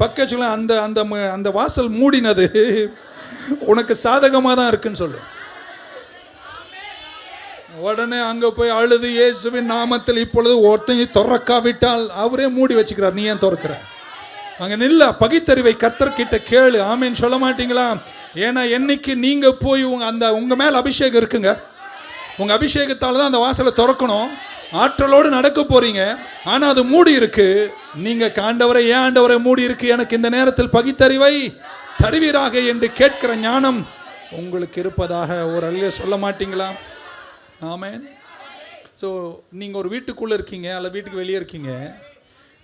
பக்கத்துல அந்த அந்த ம- அந்த வாசல் மூடினது உனக்கு சாதகமாக தான் இருக்குன்னு சொல்லு. உடனே அங்கே போய் அழுது இயேசுவின் நாமத்தில் இப்பொழுது ஒருத்தங்க திறக்காவிட்டால் அவரே மூடி வச்சுக்கிறார் நீ ஏன் திறக்கிற? அங்கே நில்ல பகித்தறிவை கத்தர்கிட்ட கேளு. ஆமேன்னு சொல்ல மாட்டீங்களா? ஏன்னா என்னைக்கு நீங்கள் போய் உங்க அந்த உங்கள் மேலே அபிஷேகம் இருக்குங்க. உங்கள் அபிஷேகத்தால் தான் அந்த வாசலை திறக்கணும். ஆற்றலோடு நடக்க போறீங்க. ஆனா அது மூடி இருக்கு. நீங்க காண்டவரை ஏன் ஆண்டவரை மூடி இருக்கு? எனக்கு இந்த நேரத்தில் பகித்தறிவை தருவீராக என்று கேட்கிற ஞானம் உங்களுக்கு இருப்பதாக ஒரு அழிய சொல்ல மாட்டீங்களா? ஆமேன். ஸோ நீங்கள் ஒரு வீட்டுக்குள்ளே இருக்கீங்க அல்ல வீட்டுக்கு வெளியே இருக்கீங்க.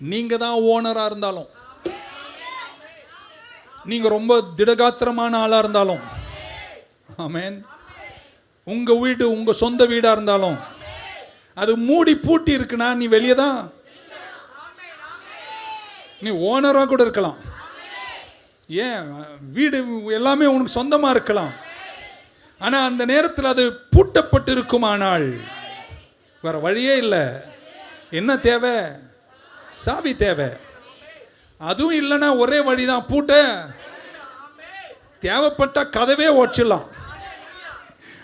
நீங்கள் தான் ஓனராக இருந்தாலும் நீங்கள் ரொம்ப திடகாத்திரமான ஆளாக இருந்தாலும் ஆமேன். உங்கள் வீடு உங்கள் சொந்த வீடாக இருந்தாலும் அது மூடி பூட்டி இருக்குன்னா நீ வெளியே தான். நீ ஓனராக கூட இருக்கலாம். ஏன்? வீடு எல்லாமே உனக்கு சொந்தமாக இருக்கலாம். ஆனால் அந்த நேரத்தில் அது பூட்டப்பட்டு இருக்குமானால் வேற வழியே இல்லை. என்ன தேவை? சாவி தேவை. அதுவும் இல்லைன்னா ஒரே வழி தான் பூட்ட. தேவைப்பட்ட கதவே ஓச்சிடலாம்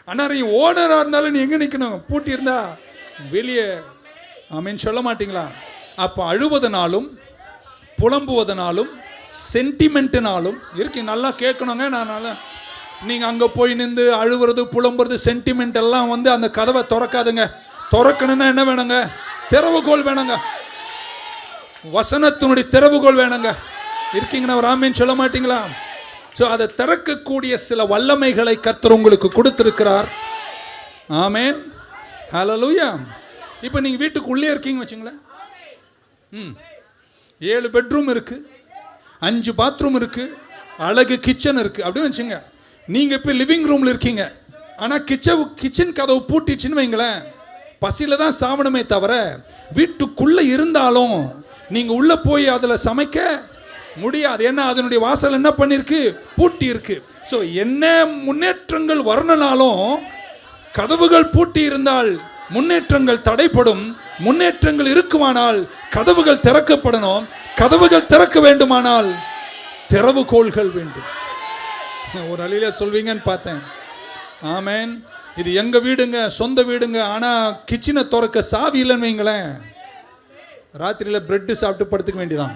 ஆனால் நீ ஓனராக இருந்தாலும் நீ எங்கே நிற்கணும் பூட்டி இருந்தா வெளியே ஆமீன் சொல்ல மாட்டீங்களா? அப்போ அழுவதனாலும் புலம்புவதனாலும் சென்டிமெண்ட்டுனாலும் இருக்கு நல்லா கேட்கணுங்க நான் நல்லா நீங்கள் அங்கே போய் நின்று அழுவுறது புலம்புறது சென்டிமெண்ட் எல்லாம் வந்து அந்த கதவை திறக்காதுங்க. திறக்கணும்னா என்ன வேணுங்க? திறவுகோல் வேணுங்க. வசனத்தினுடைய திறவுகோல் வேணுங்க. இருக்கீங்கன்னா ஒரு சொல்ல மாட்டீங்களா? ஸோ அதை திறக்கக்கூடிய சில வல்லமைகளை கர்த்தர் உங்களுக்கு கொடுத்திருக்கிறார். ஆமேன். ஹலலூயா இப்போ நீங்கள் வீட்டுக்குள்ளே இருக்கீங்க வச்சுங்களேன். ம். ஏழு பெட்ரூம் இருக்குது அஞ்சு பாத்ரூம் இருக்குது அழகு கிச்சன் இருக்குது அப்படின்னு வச்சுங்க. நீங்கள் இப்போ லிவிங் ரூமில் இருக்கீங்க. ஆனால் கிச்சன் கிச்சன் கதவு பூட்டிச்சுன்னு வைங்களேன். பசியில் தான் சாவணுமே தவிர வீட்டுக்குள்ளே இருந்தாலும் நீங்கள் உள்ளே போய் அதில் சமைக்க முடியாது. ஏன்னா அதனுடைய வாசல் என்ன பண்ணியிருக்கு பூட்டி இருக்கு ஸோ என்ன முன்னேற்றங்கள் வரணுனாலும் கதவுகள் பூட்டி இருந்தால் முன்னேற்றங்கள் தடைப்படும் முன்னேற்றங்கள் இருக்குமானால் கதவுகள் திறக்கப்படணும் கதவுகள் திறக்க வேண்டுமானால் திறவுகோள்கள் வேண்டும். ஒரு அழியில சொல்வீங்கன்னு பார்த்தேன். ஆமேன். இது எங்க வீடுங்க? சொந்த வீடுங்க. ஆனா கிச்சனை திறக்க சாவி இல்லைன்னு வைங்களேன். ராத்திரியில பிரெட்டு சாப்பிட்டு படுத்துக்க வேண்டியதான்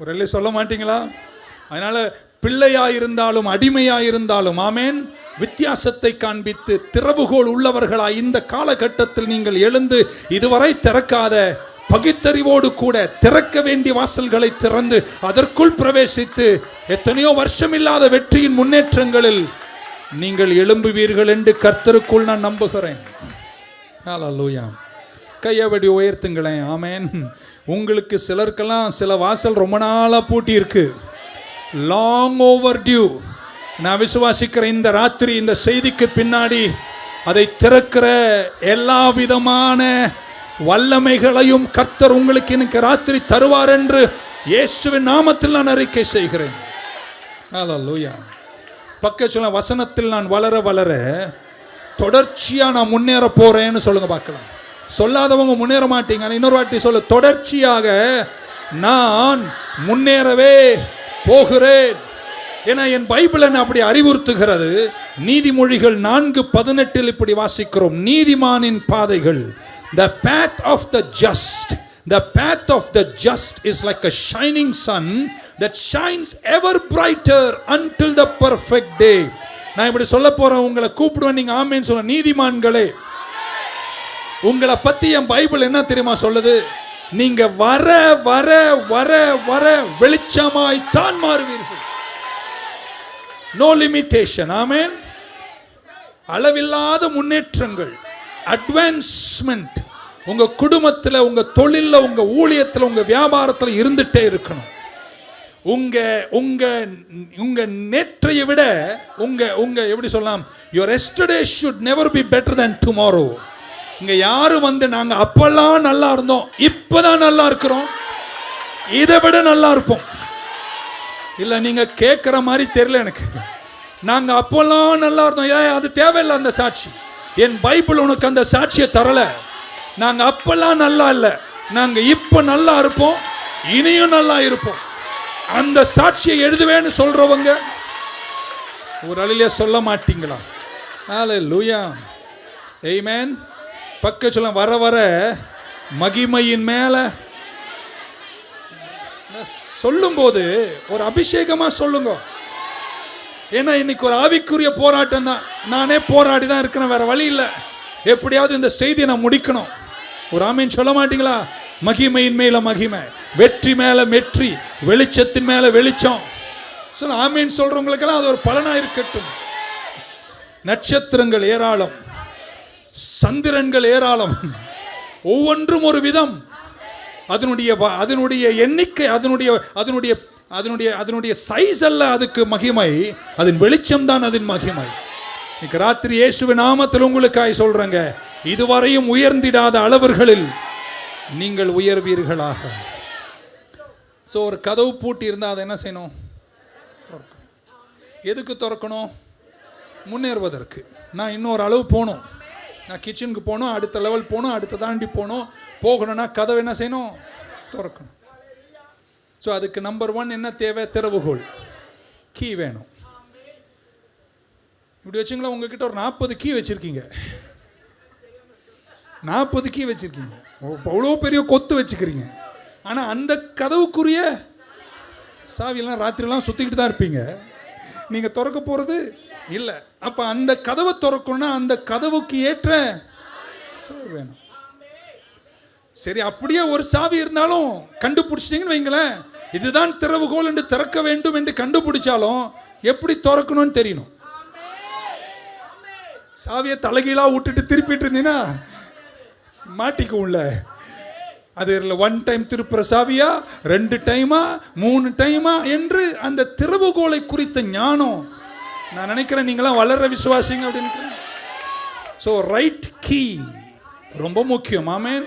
ஒரு அழிய சொல்ல மாட்டீங்களா? அதனால பிள்ளையா இருந்தாலும் அடிமையா இருந்தாலும் ஆமேன். வித்தியாசத்தை காண்பித்து திறவுகோள் உள்ளவர்களாய் இந்த காலகட்டத்தில் நீங்கள் எழுந்து இதுவரை திறக்காத பகுத்தறிவோடு கூட திறக்க வேண்டிய வாசல்களை திறந்து அதற்குள் பிரவேசித்து எத்தனையோ வருஷமில்லாத வெற்றியின் முன்னேற்றங்களில் நீங்கள் எழும்புவீர்கள் என்று கர்த்தருக்குள் நான் நம்புகிறேன். ஹalleluya கையவடி உயர்த்துங்களேன். ஆமேன் உங்களுக்கு சிலருக்கெல்லாம் சில வாசல் ரொம்ப நாளாக பூட்டி இருக்கு லாங் ஓவர் டியூ நான் விசுவாசிக்கிற இந்த ராத்திரி இந்த செய்திக்கு பின்னாடி அதை திறக்கிற எல்லா விதமான வல்லமைகளையும் கர்த்தர் உங்களுக்கு எனக்கு ராத்திரி தருவார் என்று இயேசுவின் நாமத்தில் நான் அறிக்கை செய்கிறேன். லூயா பக்க சொல்ல வசனத்தில் நான் வளர வளர தொடர்ச்சியாக நான் முன்னேற போறேன்னு சொல்லுங்க பார்க்கலாம். சொல்லாதவங்க முன்னேற மாட்டீங்க. இன்னொரு வாட்டி சொல்ல தொடர்ச்சியாக நான் முன்னேறவே போகிறேன். ஏன்னா என் பைபிள் என்ன அப்படி அறிவுறுத்துகிறது? நீதிமொழிகள் நான்கு பதினெட்டில் இப்படி வாசிக்கிறோம். நீதிமானின் பாதைகள். The path of the just the path of the just is like a shining sun that shines ever brighter until the perfect day நான் இப்படி சொல்ல போறேன் உங்களை கூப்பிடுவேன் நீங்க ஆமேன்னு சொல்ல நீதிமான்களே உங்களை பத்தி என் பைபிள் என்ன தெரியுமா சொல்லுது? நீங்க வர வர வர வர வெளிச்சமாய் தான் மாறுவீர்கள். நோ லிமிட்டேஷன் ஆமேன் அளவில்லாத முன்னேற்றங்கள். அட்வான்ஸ்மெண்ட் உங்க குடும்பத்தில் உங்க தொழிலில் உங்க ஊழியத்தில் உங்க வியாபாரத்தில் இருந்துட்டே இருக்கணும். உங்க உங்க உங்க நேற்றைய விட உங்க உங்க எப்படி சொல்லலாம்? Your yesterday should never be better than tomorrow இங்க யாரும் வந்து நாங்கள் அப்பெல்லாம் நல்லா இருந்தோம் இப்பதான் நல்லா இருக்கிறோம். இதை விட நல்லா இருப்போம். இல்ல நீங்க கேட்குற மாதிரி தெரியல எனக்கு. நாங்க அப்போல்லாம் நல்லா இருந்தோம். ஏன் அது தேவையில்லை அந்த சாட்சி. என் பைபிள் உனக்கு அந்த சாட்சியை தரல. நாங்க அப்பெல்லாம் நல்லா இல்லை. நாங்க இப்ப நல்லா இருப்போம். இனியும் நல்லா இருப்போம். அந்த சாட்சியை எழுதுவேன்னு சொல்றவங்க ஒரு அழிலே சொல்ல மாட்டீங்களா? ஆல லூயா எய்மேன் பக்க சொல்ல வர வர மகிமையின் மேலே சொல்லும்போது ஒரு அபிஷேகமா சொல்லுங்க. ஏன்னா இன்னைக்கு ஒரு ஆவிக்குரிய போராட்டம் தான். நானே போராடி தான் இருக்கிறேன் வேற வழி இல்லை. எப்படியாவது இந்த செய்தியை நான் முடிக்கணும். ஒரு ஆமீன் சொல்ல மாட்டீங்களா? மகிமையின் மேல மகிமை வெற்றி மேல வெற்றி வெளிச்சத்தின் மேல வெளிச்சம். சொல்ல ஆமீன் சொல்றவங்களுக்கெல்லாம் அது ஒரு பலனா இருக்கட்டும். நட்சத்திரங்கள் ஏராளம் சந்திரன்கள் ஏராளம். ஒவ்வொன்றும் ஒரு விதம். அதனுடைய அதனுடைய எண்ணிக்கை அதனுடைய அதனுடைய அதனுடைய அதனுடைய சைஸ் அல்ல அதுக்கு மகிமை. அதன் வெளிச்சம் தான் அதன் மகிமை. இன்னைக்கு ராத்திரி இயேசுவ நாமத்தில் உங்களுக்காய் சொல்றேங்க. இதுவரையும் உயர்ந்திடாத அளவர்களில் நீங்கள் உயர்வீர்களாக. ஸோ ஒரு கதவு பூட்டி இருந்தால் அதை என்ன செய்யணும்? எதுக்கு திறக்கணும்? முன்னேறுவதற்கு. நான் இன்னொரு அளவு போகணும். நான் கிச்சனுக்கு போகணும் அடுத்த லெவல் போகணும் அடுத்த தாண்டி போகணும் போகணும்னா கதவை என்ன செய்யணும்? திறக்கணும். ஸோ அதுக்கு நம்பர் ஒன் என்ன தேவை? திறவுகோல் கீ வேணும். இப்படி வச்சுங்களா உங்ககிட்ட ஒரு நாற்பது கீ வச்சுருக்கீங்க. நாற்பது கீ வச்சுருக்கீங்க. அவ்வளோ பெரிய கொத்து வச்சுக்கிறீங்க. ஆனால் அந்த கதவுக்குரிய சாவியெல்லாம் ராத்திரிலாம் சுற்றிக்கிட்டு தான் இருப்பீங்க. நீங்கள் திறக்க போகிறது இல்லை. அப்போ அந்த கதவை திறக்கணும்னா அந்த கதவுக்கு ஏற்ற சாவி வேணும். சரி அப்படியே ஒரு சாவி இருந்தாலும் கண்டுபிடிச்சிட்டிங்கன்னு வைங்களேன். இதுதான் திறவுகோல் என்று திறக்க வேண்டும் என்று கண்டுபிடிச்சாலும் எப்படி திறக்கணும்னு தெரியணும். சாவியை தலைகீழா விட்டுட்டு திருப்பிட்டு இருந்தீங்கன்னா மாட்டிக்கும்ல. அது ஒன் டைம் திருப்புற சாவியா ரெண்டு டைமா மூணு டைமா என்று அந்த திறவுகோலை குறித்த ஞானம். நான் நினைக்கிறேன் நீங்களாம் வளர்ற விசுவாசிங்க அப்படின்னு ஸோ ரைட் கீ ரொம்ப முக்கியம் ஆமேன்.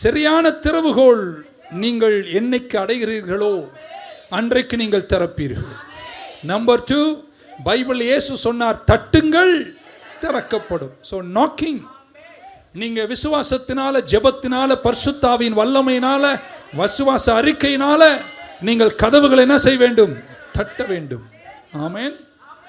சரியான திறவுகோல் நீங்கள் என்னைக்கு அடைகிறீர்களோ அன்றைக்கு நீங்கள் திறப்பீர்கள். நம்பர் டூ பைபிள் இயேசு சொன்னார் தட்டுங்கள் திறக்கப்படும். ஸோ நாக்கிங் நீங்க விசுவாசத்தினால ஜெபத்தினால பர்சுத்தாவின் வல்லமையினால வசுவாச அறிக்கையினால நீங்கள் கதவுகளை என்ன செய்ய வேண்டும்? தட்ட வேண்டும். ஆமேன்.